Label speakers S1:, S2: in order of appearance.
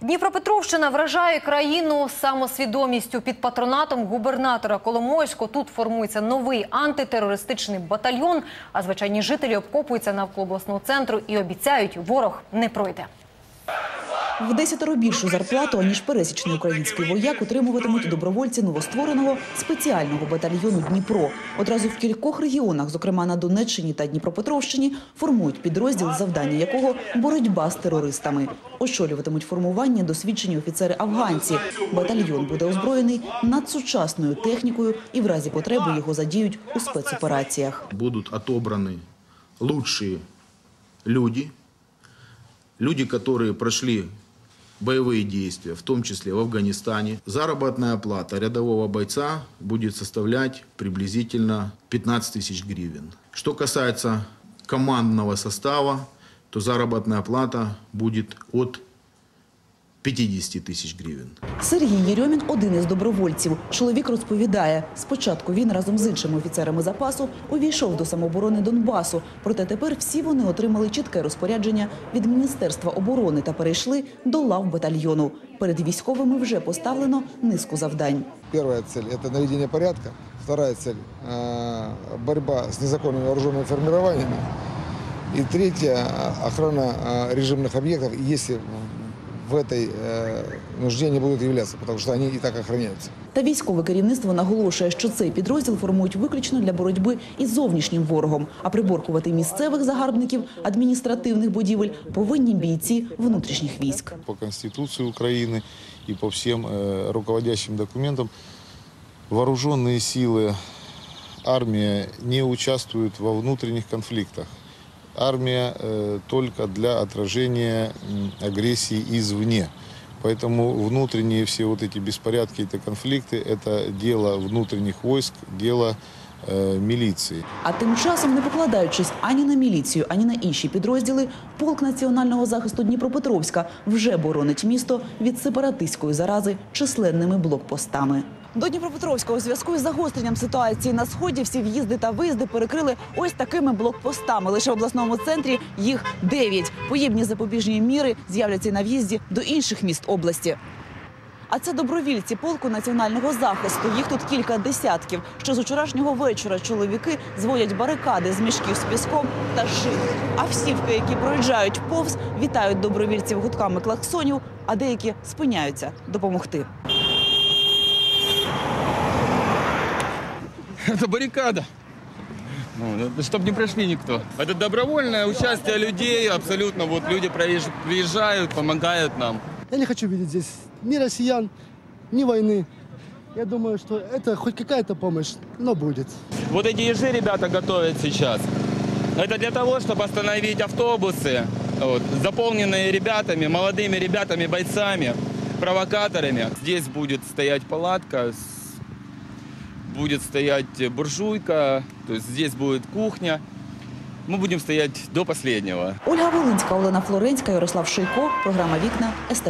S1: Дніпропетровщина вражає країну самосвідомістю під патронатом губернатора Коломойського. Тут формується новий антитерористичний батальйон. А звичайні жителі обкопуються навколо обласного центру і обіцяють, ворог не пройде.
S2: В десятеро більшу зарплату, аніж пересічний український вояк, отримуватимуть добровольці новоствореного спеціального батальйону Дніпро. Одразу в кількох регіонах, зокрема на Донеччині та Дніпропетровщині, формують підрозділ, завдання якого боротьба з терористами. Очолюватимуть формування досвідчені офіцери-афганці. Батальйон буде озброєний надсучасною технікою і в разі потреби його задіють у спецопераціях.
S3: будут отобраны лучшие люди, люди, которые прошли боевые действия, в том числе в Афганистане. Заработная плата рядового бойца будет составлять приблизительно 15 тысяч гривен. Что касается командного состава, то заработная плата будет от 50 тысяч гривен.
S2: Сергій Єрьомін – один із добровольців. Чоловік розповідає, спочатку він разом з іншими офіцерами запасу увійшов до самооборони Донбасу. Проте тепер всі вони отримали чітке розпорядження від Міністерства оборони та перейшли до лав батальйону. Перед військовими вже поставлено низку завдань.
S4: Первая цель – это наведение порядка. Вторая цель э, – борьба с незаконными вооруженными формированиями. И третья – охрана э, режимных объектов, если в этой э, нужде не будут являться, потому что они и так охраняются.
S2: Та військове керівництво наголошує, що цей підрозділ формують виключно для боротьби із зовнішнім ворогом. А приборкувати місцевих загарбників адміністративних будівель повинні бійці внутрішніх військ.
S5: по Конституции Украины и по всем э, руководящим документам вооруженные силы, армия не участвуют во внутренних конфликтах. Армия э, только для отражения агрессии извне. Поэтому внутренние все вот эти беспорядки, это конфликты, это дело внутренних войск, дело э, милиции.
S2: А тим часом, не покладаючись ані на міліцію, ані на інші підрозділи, полк національного захисту Дніпропетровська вже боронить місто від сепаратистської зарази численними блокпостами. До Дніпропетровська у зв'язку із загостренням ситуації на сході всі в'їзди та виїзди перекрили ось такими блокпостами. Лише в обласному центрі їх дев'ять. Подібні запобіжні міри з'являться на в'їзді до інших міст області. А це добровільці полку національного захисту. Їх тут кілька десятків. Що з вчорашнього вечора чоловіки зводять барикади з мішків з піском та шин. Автівки, які проїжджають повз, вітають добровільців гудками клаксонів, а деякі спиняються допомогти.
S6: Это баррикада. Ну, чтобы не прошли никто. Это добровольное участие людей, абсолютно. Вот люди проезж- приезжают, помогают нам.
S7: Я не хочу видеть здесь ни россиян, ни войны. Я думаю, что это хоть какая-то помощь, но будет.
S6: Вот эти ежи ребята готовят сейчас. Это для того, чтобы остановить автобусы, вот, заполненные ребятами, молодыми ребятами, бойцами, провокаторами. Здесь будет стоять палатка, с- будет стоять буржуйка, то есть здесь будет кухня. Мы будем стоять до последнего.
S2: Ольга Волинська, Олена Флоренська, Ярослав Шийко. Програма Вікна СТБ.